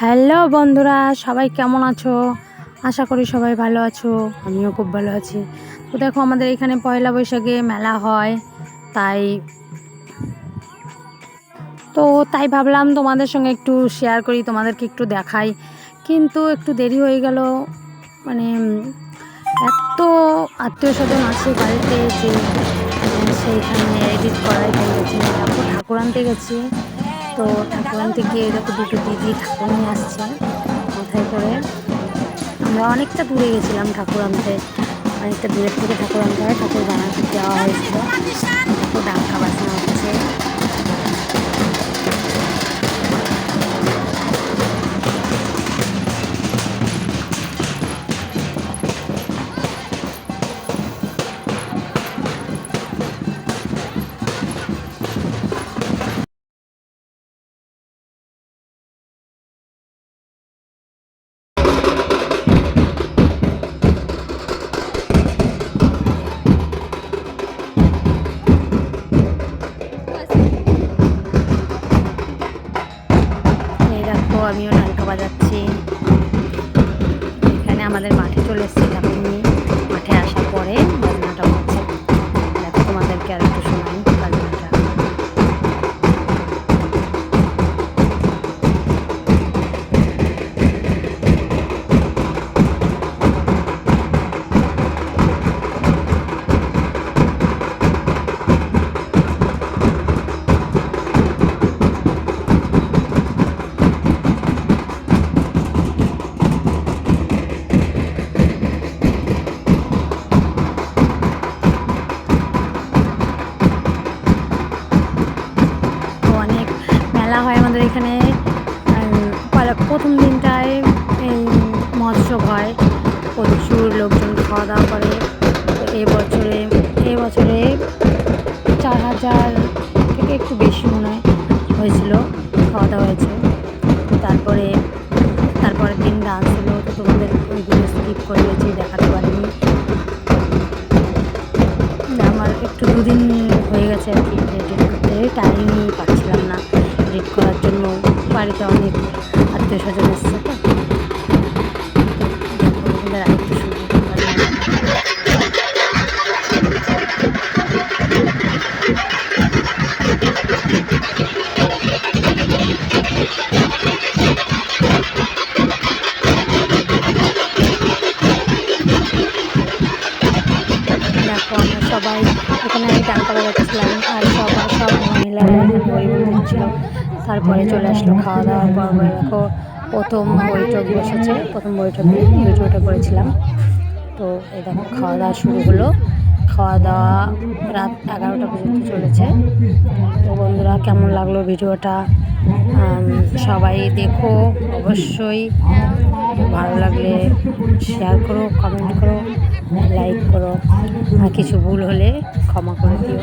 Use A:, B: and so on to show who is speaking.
A: Hello বন্ধুরা, সবাই কেমন আছো? আশা করি সবাই ভালো আছো, আমিও খুব ভালো আছি। তো দেখো, আমাদের এখানে পয়লা বৈশাখে মেলা হয়, তাই তো তাই ভাবলাম তোমাদের সঙ্গে একটু শেয়ার করি, তোমাদেরকে একটু দেখাই। কিন্তু একটু দেরি হয়ে গেল মানে এত আত্মীয় স্বজন আছে বাড়িতে যে সেইখানে এডিট করাই গেছে ঠাকুর আনতে গেছি। তো ঠাকুর থেকে দেখো দুটো দিদি ঠাকুর নিয়ে আসছে মাথায় করে? আমরা অনেকটা দূরে গেছিলাম ঠাকুর আনতে অনেকটা দূরের থেকে ঠাকুর আনতে হয় ঠাকুর বানাতে যাওয়া হয়েছিল। বাজাচ্ছি এখানে আমাদের মাঠে চলে এসেছি মেলা হয় আমাদের এখানে। প্রথম দিনটায় এই মহোৎসব হয়। প্রচুর লোকজন খাওয়া দাওয়া করে এবছরে এবছরে চার হাজার থেকে একটু বেশি মনে হয় হয়েছিল খাওয়া দাওয়া হয়েছে। তারপরে তারপরের দিন ডান্স হলো, তো তোমাদের ওইগুলো স্কিপ করে গেছি দেখাতে পারিনি। আমার একটু দুদিন হয়ে গেছে আর কি টাইমই পাচ্ছিলাম না। এডিট করার জন্য বাড়িতে অনেক আত্মীয় স্বজন এসছে তো। সবাই এখানে আমি টাকা বাজাচ্ছিলাম আর সবাই সব মহিলারা বলছিল তারপরে চলে আসলো খাওয়া দাওয়ার পর দেখো, প্রথম বৈঠক বসেছে। প্রথম বৈঠকে ভিডিওটা করেছিলাম। তো এই দেখো, খাওয়া দাওয়া শুরু হলো। খাওয়া দাওয়া রাত এগারোটা পর্যন্ত চলেছে। তো বন্ধুরা, কেমন লাগল ভিডিওটা? সবাই দেখো, অবশ্যই। ভালো লাগলে শেয়ার করো কমেন্ট করো লাইক করো। আর কিছু ভুল হলে ক্ষমা করে দিও।